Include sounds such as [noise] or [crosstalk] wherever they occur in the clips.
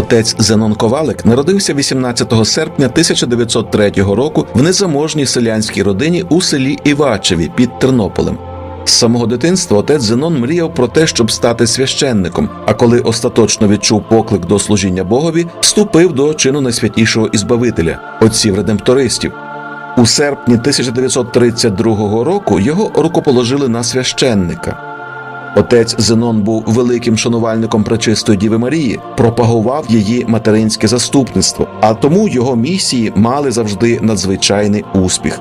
Отець Зенон Ковалик народився 18 серпня 1903 року в незаможній селянській родині у селі Івачеві під Тернополем. З самого дитинства отець Зенон мріяв про те, щоб стати священником. А коли остаточно відчув поклик до служіння Богові, вступив до чину найсвятішого ізбавителя отців редемптористів. У серпні 1932 року його рукоположили на священника. Отець Зенон був великим шанувальником Пречистої Діви Марії, пропагував її материнське заступництво, а тому його місії мали завжди надзвичайний успіх.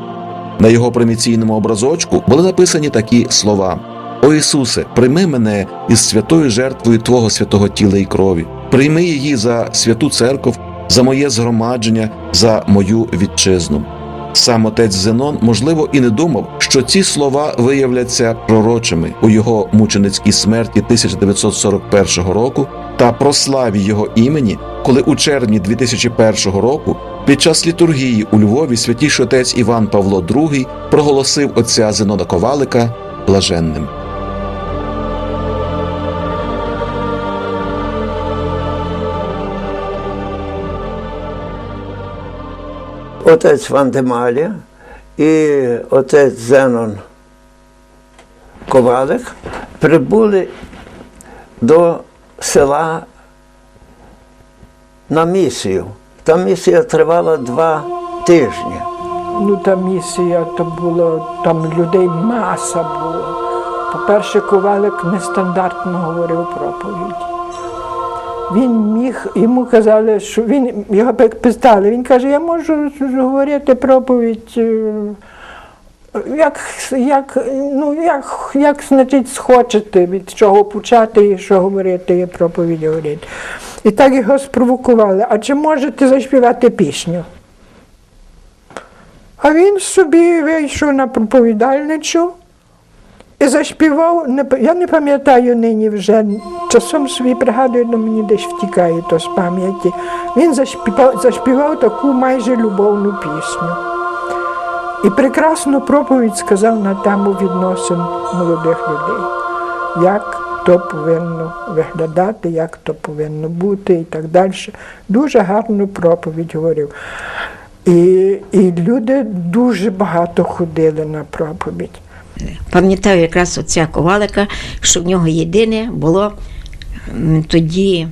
На його приміційному образочку були написані такі слова: О Ісусе, прийми мене із святою жертвою Твого святого тіла і крові, прийми її за святу церков, за моє згромадження, за мою вітчизну. Сам отець Зенон, можливо, і не думав, що ці слова виявляться пророчими у його мученицькій смерті 1941 року та прославі його імені, коли у червні 2001 року під час літургії у Львові святіший отець Іван Павло II проголосив отця Зенона Ковалика блаженним. Отець Вандемалі і отець Зенон Ковалик прибули до села на місію. Та місія тривала два тижні. Ну, та місія то було, там людей маса було. По-перше, ковалик нестандартно говорив проповідь. Він міг, йому казали, що він його питали, він каже, я можу говорити проповідь. е, Як, як, ну, як, як значить, схочете, від чого почати і що говорити, і проповідь говорити. І так його спровокували. А чи можете заспівати пісню? А він собі вийшов на проповідальничу і заспівав, я не пам'ятаю нині вже, часом собі пригадую, але мені десь втікає то з пам'яті. Він заспівав, заспівав таку майже любовну пісню. І прекрасну проповідь сказав на тему відносин молодих людей, як то повинно виглядати, як то повинно бути і так далі. Дуже гарну проповідь говорив. І, і люди дуже багато ходили на проповідь. Пам'ятаю якраз оця ковалика, що в нього єдине було тоді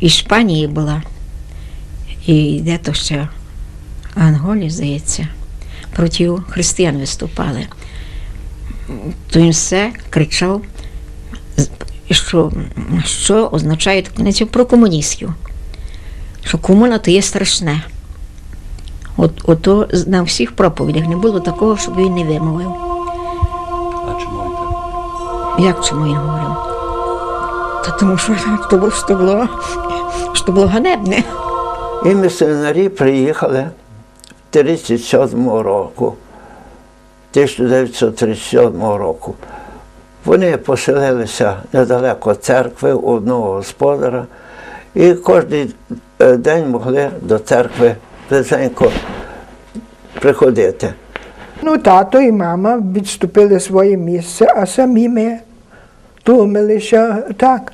Іспанії була, і де то ще Анголі, здається, проти християн виступали. То він все кричав, що, що означає таку про комуністів, що комуна то є страшне. От, ото на всіх проповідях не було такого, щоб він не вимовив. Як чому він говорив? Та тому що то було, що було, що було ганебне. І місіонарі приїхали в 37 року, 1937 року. Вони поселилися недалеко церкви у одного господара і кожен день могли до церкви близенько приходити. Ну, тато і мама відступили своє місце, а самі ми думали, що так.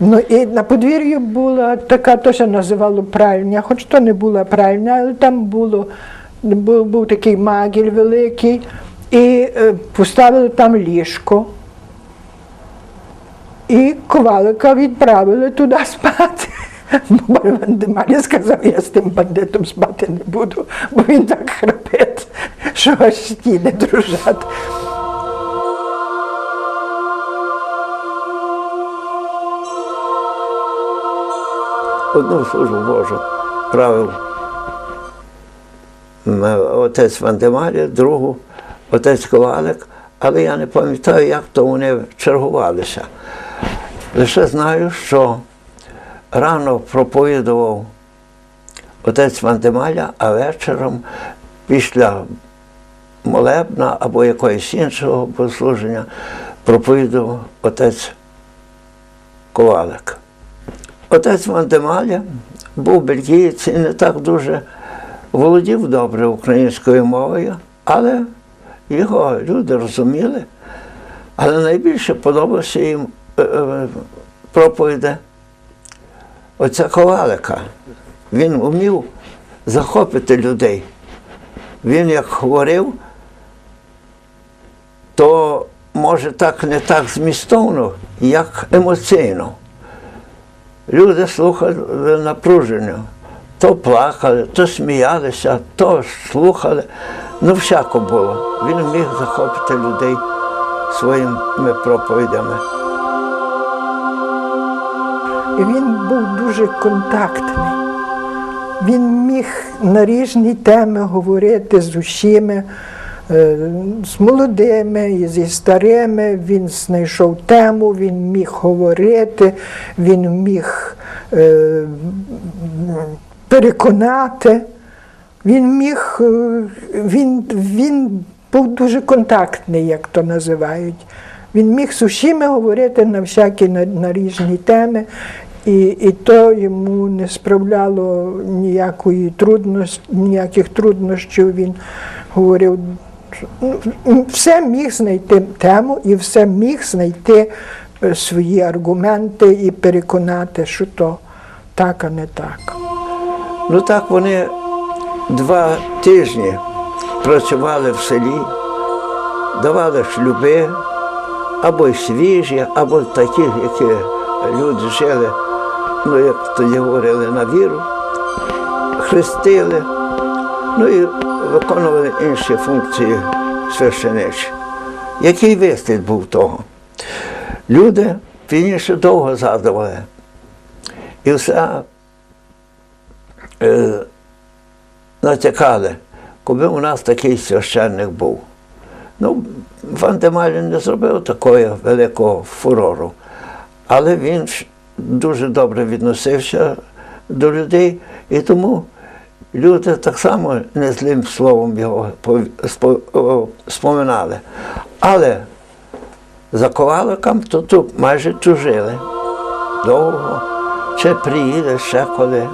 Ну і на подвір'ї була така, то що називало пральня, хоч то не була пральня, але там було, був, був такий магіль великий, і е, поставили там ліжко. І ковалика відправили туди спати. [laughs] Бо Вандемалі сказав, я з тим бандитом спати не буду, бо він так храпить, що аж стіни дружать. Одну службу Божу правив отець Вандемалі, другу отець Ковалик, але я не пам'ятаю, як то вони чергувалися. Лише знаю, що рано проповідував отець Вандемаля, а вечором після молебна або якогось іншого послуження проповідував отець Ковалик. Отець Вандемаля був бельгієць і не так дуже володів добре українською мовою, але його люди розуміли. Але найбільше подобався їм е, е, проповіді оця ковалика, він вмів захопити людей. Він як говорив, то може так не так змістовно, як емоційно. Люди слухали напружено. То плакали, то сміялися, то слухали. Ну, всяко було. Він міг захопити людей своїми проповідями. Він був дуже контактний. Він міг на різні теми говорити з усіми, з молодими і зі старими. Він знайшов тему, він міг говорити, він міг е, переконати. Він міг, е, він, він був дуже контактний, як то називають. Він міг з усіми говорити на всякі на, на різні теми, і, і то йому не справляло ніякої трудності, ніяких труднощів. Він говорив, все міг знайти тему і все міг знайти е, свої аргументи і переконати, що то так, а не так. Ну так вони два тижні працювали в селі, давали шлюби, або свіжі, або такі, які люди жили, ну як тоді говорили, на віру, хрестили, ну і виконували інші функції священичі. Який вислід був того? Люди пізніше довго згадували. І все е, натякали, коли у нас такий священник був. Ну, Вандемалін не зробив такого великого фурору, але він дуже добре відносився до людей, і тому люди так само не злим словом його споминали. Але за коваликом то тут майже чужили довго. Чи приїде ще коли,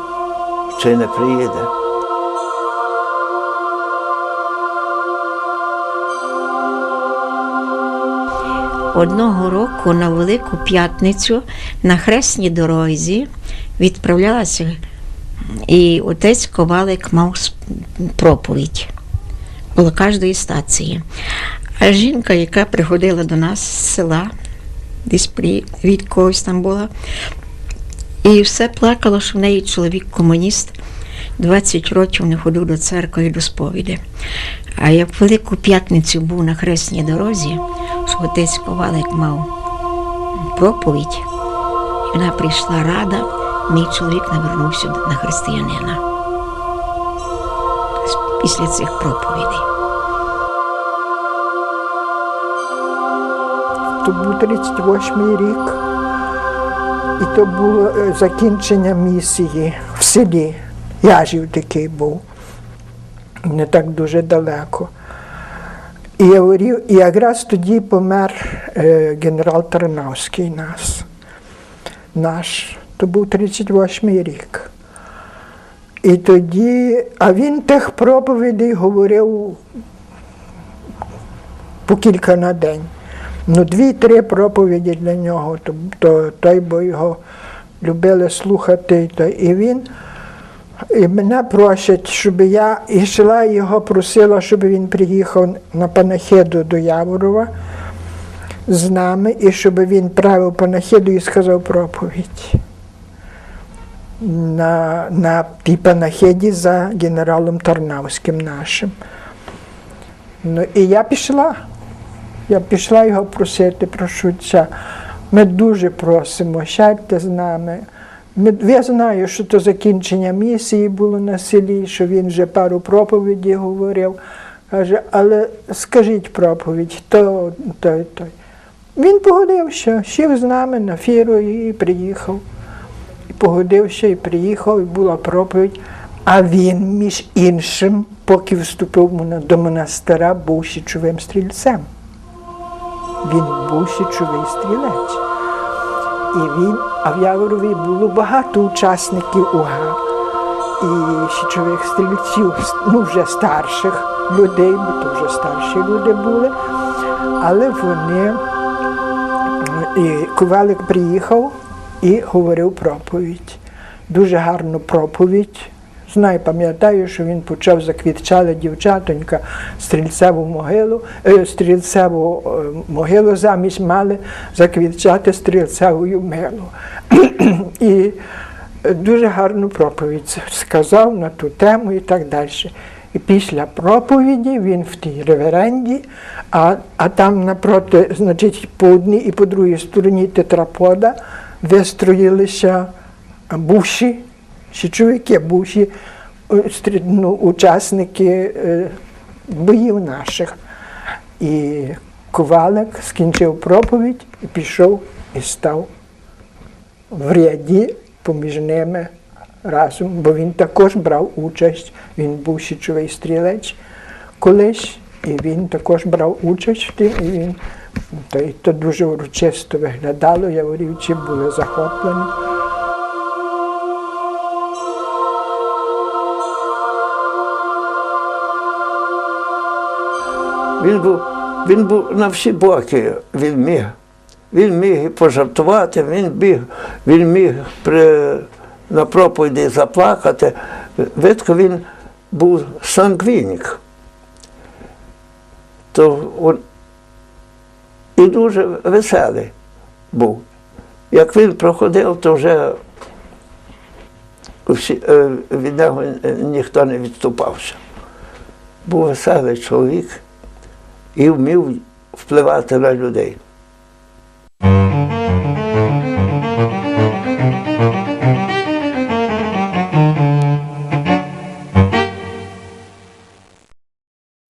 чи не приїде. Одного року на Велику П'ятницю на хресній дорозі відправлялася, і отець Ковалик мав проповідь було кожної стації. А жінка, яка приходила до нас з села, десь при, від когось там була, і все плакала, що в неї чоловік комуніст, 20 років не ходив до церкви і до сповіді. А як в Велику П'ятницю був на хресній дорозі, що отець Ковалик мав проповідь, і вона прийшла рада, мій чоловік навернувся на християнина. Після цих проповідей. То був 38-й рік, і то було е, закінчення місії в селі. Яжів такий був, не так дуже далеко. І і якраз тоді помер е, генерал Тарнавський нас, наш. То був 38-й рік. І тоді, а він тих проповідей говорив по кілька на день. Ну, дві-три проповіді для нього, то, то той бо його любили слухати. То, і він і мене просять, щоб я йшла його просила, щоб він приїхав на панахиду до Яворова з нами, і щоб він правив панахиду і сказав проповідь. На, на тій панахиді за генералом Тарнавським нашим. Ну, і я пішла. Я пішла його просити, прошу. Ми дуже просимо, сядьте з нами. Ми, я знаю, що то закінчення місії було на селі, що він вже пару проповідей говорив. Каже, але скажіть проповідь, то, той, той. Він погодився, сів з нами на фіру і приїхав. Погодився, і приїхав, і була проповідь. А він, між іншим, поки вступив до монастира, був січовим стрільцем. Він був січовий стрілець. І він, а в Яворові було багато учасників УГА і січових стрільців, ну вже старших людей, бо то вже старші люди були. Але вони, і Ковалик приїхав і говорив проповідь. дуже гарну проповідь. Знаю, пам'ятаю, що він почав заквітчали дівчатонька стрільцеву могилу, е, стрільцеву е, могилу замість мали заквітчати стрільцевою милу. [clears throat] І дуже гарну проповідь сказав на ту тему і так далі. І після проповіді він в тій реверенді, а, а там напроти, значить, по одній і по другій стороні тетрапода вистроїлися бувші, ще чоловіки, бувші е, ну, учасники е, боїв наших. І ковалик скінчив проповідь і пішов і став в ряді поміж ними разом, бо він також брав участь, він був січовий стрілець колись, і він також брав участь в тим, і він то, і то дуже урочисто виглядало, яворівці були захоплені. Він був, він був на всі боки, він міг. Він міг і пожартувати, він біг, він міг при, на проповіді заплакати. Видко він був сангвінік. То і дуже веселий був. Як він проходив, то вже е, від нього ніхто не відступався. Був веселий чоловік і вмів впливати на людей.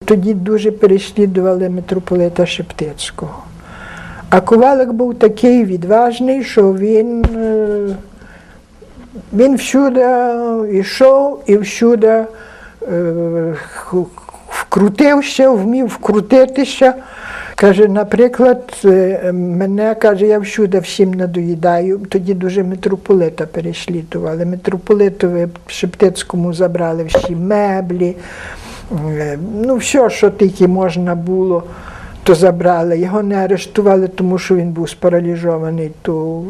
Тоді дуже переслідували митрополита Шептицького. А ковалик був такий відважний, що він, е, він всюди йшов і всюди е, вкрутився, вмів вкрутитися. Каже, наприклад, е, мене каже, я всюди всім надоїдаю. Тоді дуже митрополита переслідували. Митрополитові Шептицькому забрали всі меблі, ну, все, що тільки можна було, то забрали. Його не арештували, тому що він був спаралізований, то,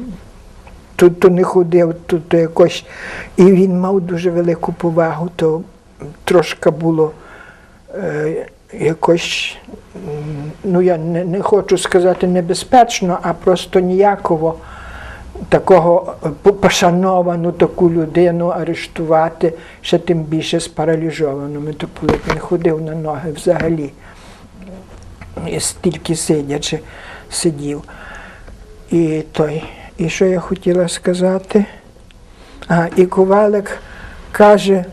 то, то не ходив, то, то якось. І він мав дуже велику повагу, то трошки було е, якось, ну я не, не хочу сказати небезпечно, а просто ніяково такого е, пошановану таку людину арештувати, ще тим більше спаралізовану. Митрополит не ходив на ноги взагалі. І стільки сидячи сидів. І той. І що я хотіла сказати? А, і ковалик каже,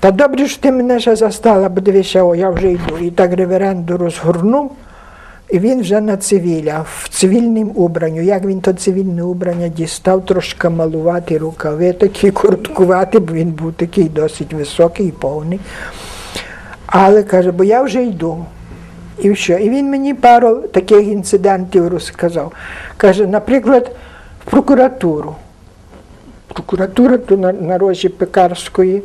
та добре ж ти мене ще застала, бо дивися, о, я вже йду. І так реверенду розгорнув, і він вже на цивіля, в цивільному убранню. Як він то цивільне убрання дістав, трошки малувати рукави, такі короткувати, бо він був такий досить високий і повний. Але каже, бо я вже йду. І що? І він мені пару таких інцидентів розказав. Каже, наприклад, в прокуратуру. Прокуратура то на, на рожі Пекарської,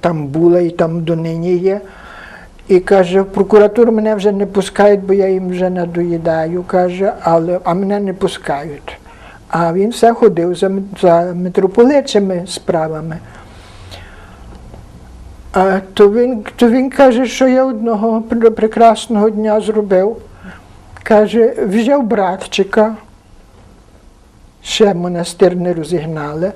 там була і там донині є. І каже, в прокуратуру мене вже не пускають, бо я їм вже надоїдаю, каже, але, а мене не пускають. А він все ходив за, за митрополитчими справами. А то він, то він каже, що я одного прекрасного дня зробив. Каже, взяв братчика, ще монастир не розігнали.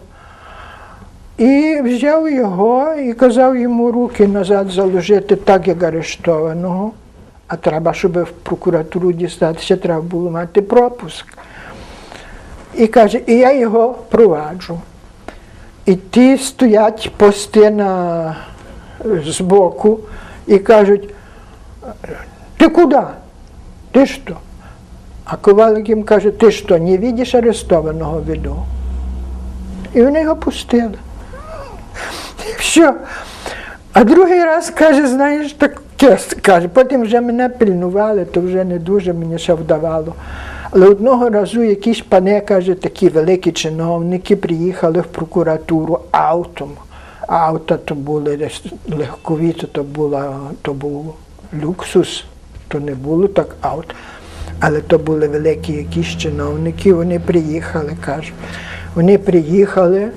І взяв його і казав йому руки назад заложити так, як арештованого. А треба, щоб в прокуратуру дістатися, треба було мати пропуск. І каже, і я його проваджу. І ті стоять пости на збоку і кажуть, ти куди? Ти що? А ковалик їм каже, ти що, не бачиш арестованого веду? І вони його пустили. Все. А другий раз каже, знаєш, таке каже, потім вже мене пильнували, то вже не дуже мені ще вдавало. Але одного разу якісь пани, каже, такі великі чиновники приїхали в прокуратуру автом. А то були легкові, то, то, була, то був люксус, то не було так авто. Але то були великі якісь чиновники, вони приїхали, кажуть. Вони приїхали,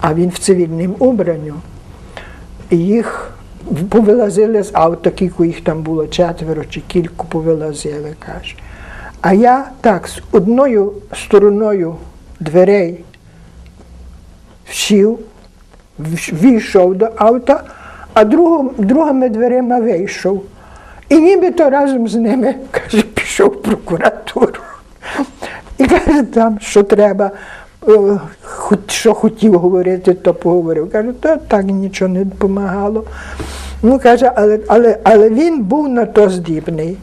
а він в цивільному убранню. І їх повилазили з авто, кілько їх там було четверо чи кілько повилазили, каже. А я так з одною стороною дверей сів, вш- війшов до авто, а другом, другими дверима вийшов. І нібито разом з ними, [laughs] каже, пішов в прокуратуру. І каже, там, що треба, е, що хотів говорити, то поговорив. Каже, то так нічого не допомагало. Ну, каже, але, але, але він був на то здібний.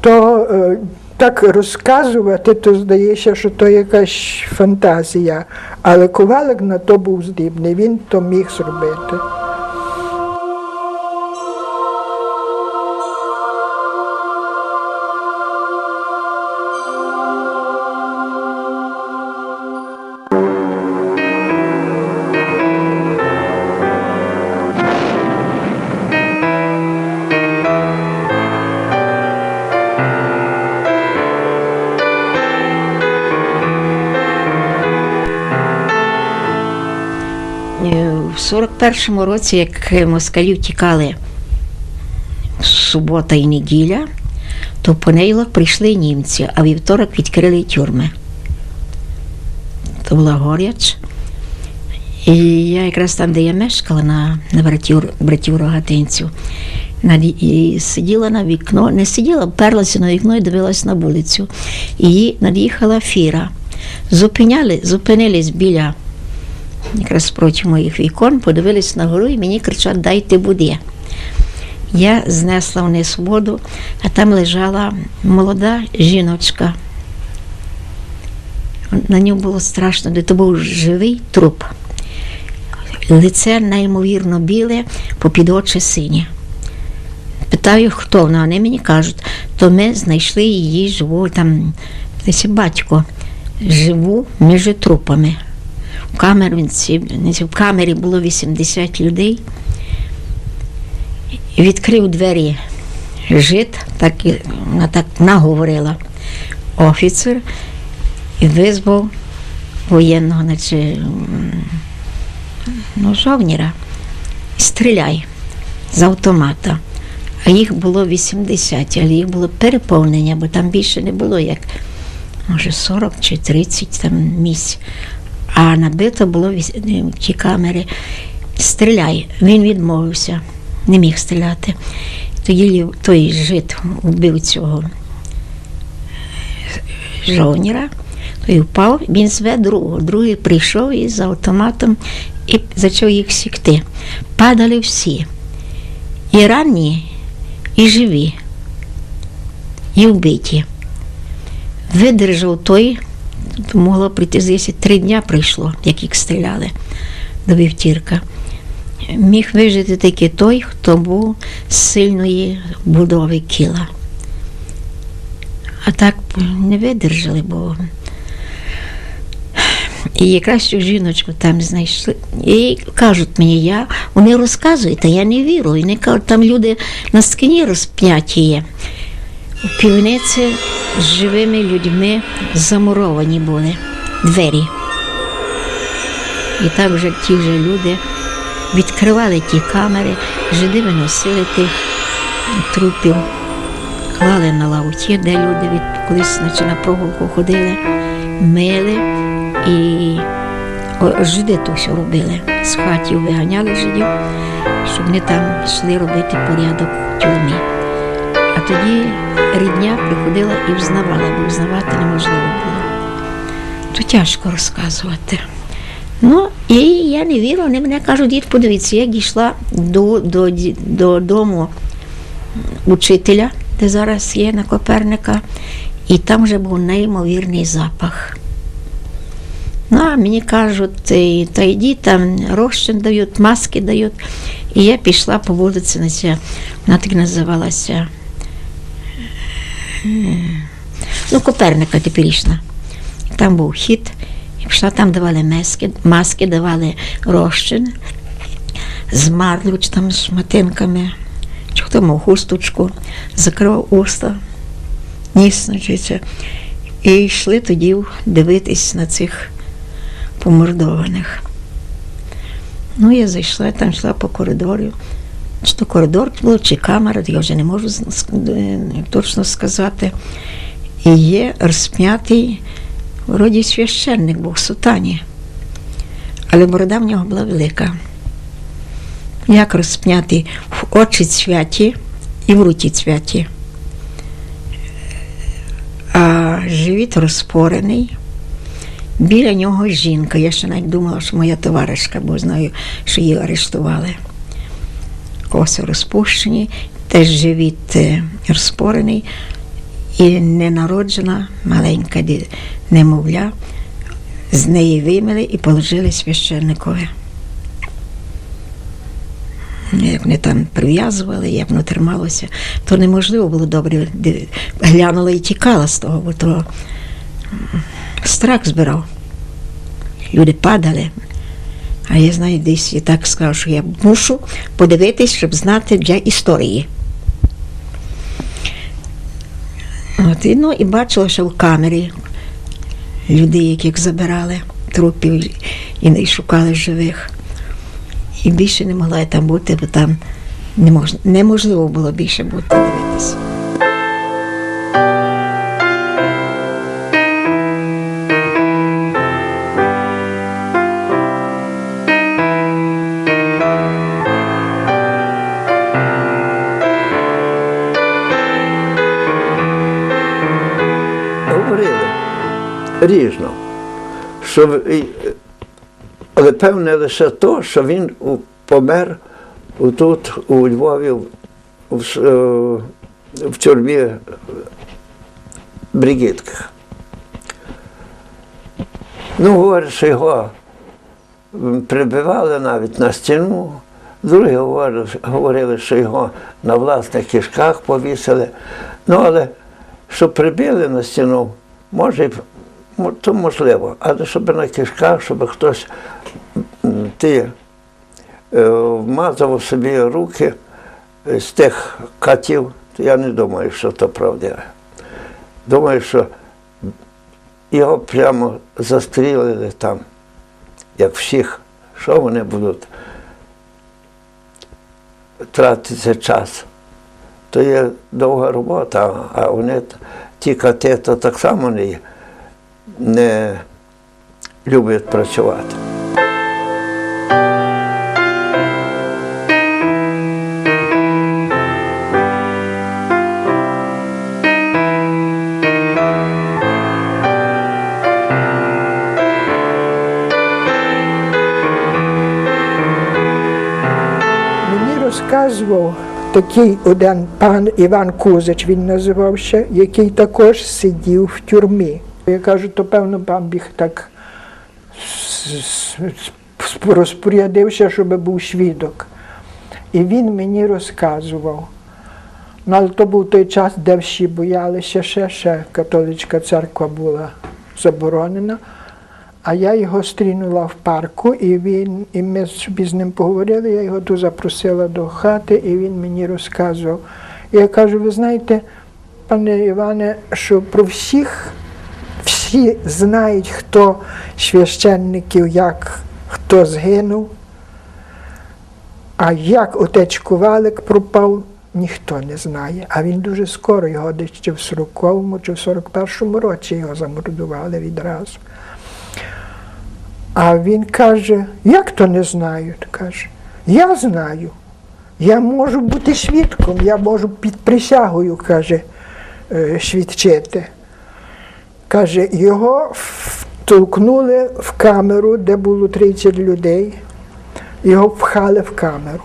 То е, так розказувати, то здається, що то якась фантазія. Але ковалик на то був здібний, він то міг зробити. 41-му році, як москалі втікали субота і неділя, то в понеділок прийшли німці, а вівторок відкрили тюрми. То була горяч. І я якраз там, де я мешкала, на, на братів, братів рогатинців, і сиділа на вікно, не сиділа, перлася на вікно і дивилась на вулицю. Її над'їхала фіра. Зупиняли, зупинились біля якраз проти моїх вікон, подивились на гору і мені кричать, дайте води. Я знесла вниз воду, а там лежала молода жіночка. На ньому було страшно, де то був живий труп. Лице неймовірно біле, попід очі синє. Питаю, хто вона. Вони мені кажуть, то ми знайшли її живу, там батько, живу між трупами. В в камері було 80 людей. Відкрив двері жит, так, вона так наговорила офіцер і визвав воєнного, наче, ну, жовніра. Стріляй з автомата. А їх було 80, але їх було переповнення, бо там більше не було як може 40 чи 30 там місць. А набито було е, ті камери. Стріляй. Він відмовився, не міг стріляти. Тоді той жит вбив цього жовніра, той впав, він зве другого. Другий прийшов із автоматом і почав їх сікти. Падали всі. І ранні, і живі, і вбиті. Видержав той, то могло прийти, здається, три дня прийшло, як їх стріляли до вівтірка. Міг вижити тільки той, хто був з сильної будови кіла. А так не видержали, бо і якраз цю жіночку там знайшли. І кажуть мені, я, вони розказують, а я не вірю. І вони кажуть, там люди на скині розп'яті є. У півниці з живими людьми замуровані були двері. І так вже ті вже люди відкривали ті камери, жиди виносили тих трупів, клали на лавуті, де люди від колись наче на прогулку ходили, мили і о, жиди то все робили. З хатів виганяли жидів, щоб вони там йшли робити порядок в тюрмі. Тоді рідня приходила і взнавала, бо взнавати неможливо було. То тяжко розказувати. Ну, і я не вірю, вони мене кажуть, дід, подивіться, я дійшла до, до, до дому учителя, де зараз є на Коперника, і там вже був неймовірний запах. Ну, а мені кажуть, «Ти- та йди, там розчин дають, маски дають. І я пішла по вулиці, вона так називалася. Ну, Коперника теперішня. Там був хід, і пішла, там давали маски, маски давали розчин з марлю, там з шматинками, чи хто мав хусточку, закривав уста, ніс, значить. І йшли тоді дивитись на цих помордованих. Ну, я зайшла, там йшла по коридору. Чи то коридор було, чи камера, я вже не можу е, точно сказати. І є розп'ятий, вроді священник був в сутані. Але борода в нього була велика. Як розп'ятий в очі святі і в руті святі. А живіт розпорений. Біля нього жінка. Я ще навіть думала, що моя товаришка, бо знаю, що її арештували. Коси розпущені, теж живіт е, розпорений і ненароджена маленька немовля. З неї вимили і положили священникові. Як вони там прив'язували, як воно трималося, то неможливо було добре. Глянула і тікала з того, бо то страх збирав. Люди падали. А я знаю, десь і так сказав, що я мушу подивитись, щоб знати для історії. От, ну, і бачила, що в камері людей, яких забирали, трупів і не шукали живих. І більше не могла я там бути, бо там не мож, неможливо було більше бути дивитися. Різно. Що, але певне лише то, що він помер тут, у Львові, в, в, е, тюрмі Бригітках. Ну, говорять, що його прибивали навіть на стіну. Другі говорили, що його на власних кишках повісили. Ну, але що прибили на стіну, може, то можливо. Але щоб на кишках, щоб хтось ти е, вмазав собі руки з тих катів, то я не думаю, що це правда. Думаю, що його прямо застрілили там, як всіх. Що вони будуть тратити час? То є довга робота, а вони ті кати то так само не, не люблять працювати. Розказував такий один пан Іван Кузич, він називався, який також сидів в тюрмі. Я кажу, то певно пан біг так розпорядився, щоб був свідок. І він мені розказував. Ну, але то був той час, де всі боялися ще, ще католицька церква була заборонена. А я його стрінула в парку, і він, і ми собі з ним поговорили. Я його тут запросила до хати, і він мені розказував. І Я кажу, ви знаєте, пане Іване, що про всіх всі знають, хто священників, як хто згинув. А як отець Ковалик пропав, ніхто не знає. А він дуже скоро, його десь чи в 40-му, чи в 41-му році його замордували відразу. А він каже, як то не знаю? Каже, я знаю. Я можу бути свідком, я можу під присягою, каже, е, свідчити. Каже, його втолкнули в камеру, де було 30 людей, його впхали в камеру.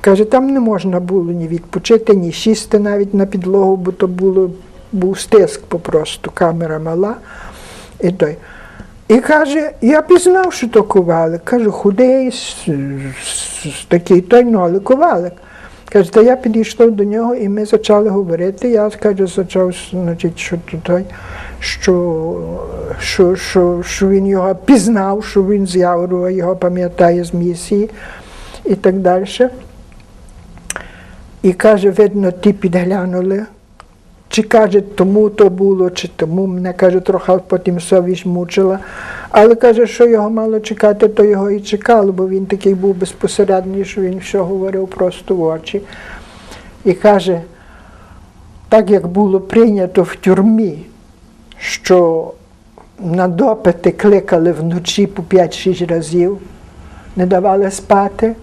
Каже, там не можна було ні відпочити, ні сісти навіть на підлогу, бо то було, був стиск попросту, камера мала. І, той. і каже, я пізнав, що то ковалик. Кажу, худий, такий той, ну, але ковалик. Каже, та я підійшов до нього і ми почали говорити. Я каже, почав, значить, що то той, що, що, що, що він його пізнав, що він з Яворова його пам'ятає з місії і так далі. І каже, видно, ті підглянули, чи каже, тому то було, чи тому мене каже, трохи потім совість мучила. Але каже, що його мало чекати, то його і чекало, бо він такий був безпосередній, що він все говорив просто в очі. І каже, так як було прийнято в тюрмі, що на допити кликали вночі по 5-6 разів, не давали спати,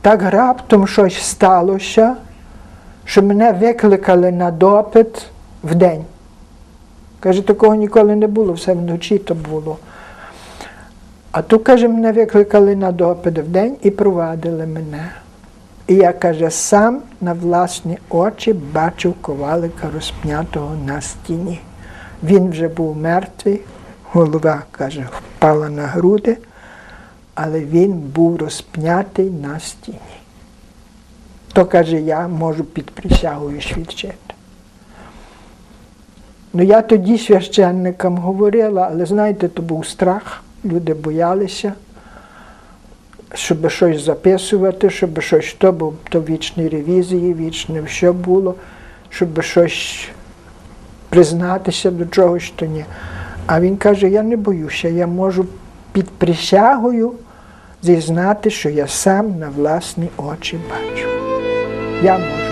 так раптом щось сталося, що мене викликали на допит вдень. Каже, такого ніколи не було, все вночі то було. А тут, каже, мене викликали на допит вдень і провадили мене. І я, каже, сам на власні очі бачив ковалика розпнятого на стіні. Він вже був мертвий, голова, каже, впала на груди, але він був розпнятий на стіні. То, каже, я можу під присягою свідчити. Ну, я тоді священникам говорила, але знаєте, то був страх, люди боялися, щоб щось записувати, щоб щось то, бо то вічні ревізії, вічне все було, щоб щось признатися до чогось, то ні. А він каже, я не боюся, я можу під присягою зізнати, що я сам на власні очі бачу. Я можу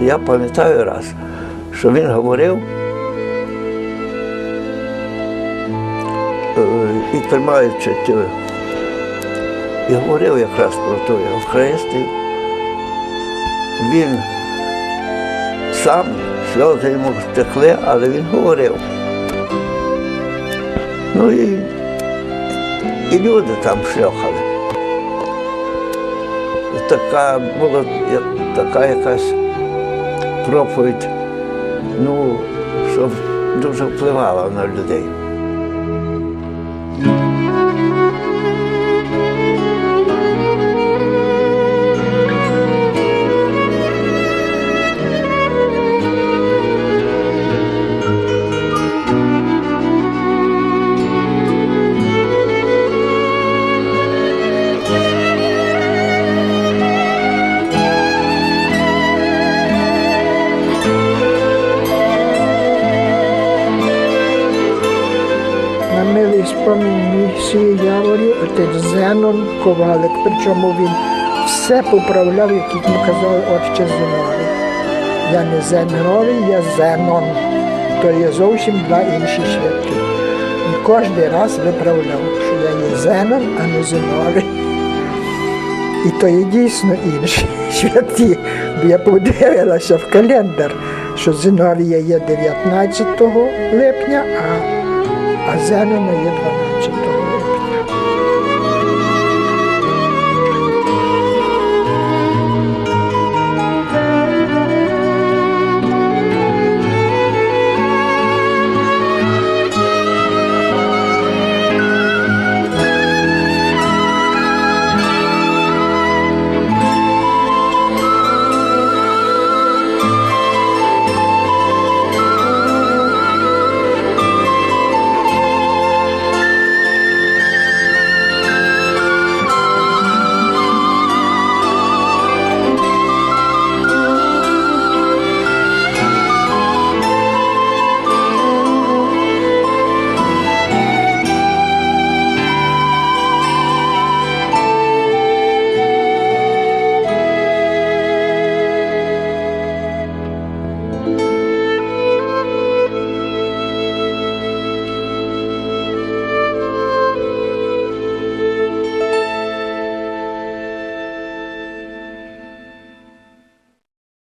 Я пам'ятаю раз, що він говорив е, і тримаючи і говорив якраз про той Христі. Він сам, сльози йому стекли, але він говорив. Ну і, і люди там шльохали. Така була така якась проповідь, ну, щоб дуже впливала на людей. Місії Яворі отець Зенон Ковалик, причому він все поправляв, як йому казали отче Зенові. Я не Зеновий, я Зенон. То є зовсім два інші святі. І кожен раз виправляв, що я є Зенон, а не Зеновий. І то є дійсно інші [laughs] святі. Бо я подивилася в календар, що Зиновія є 19 липня, а, а Зенона є 12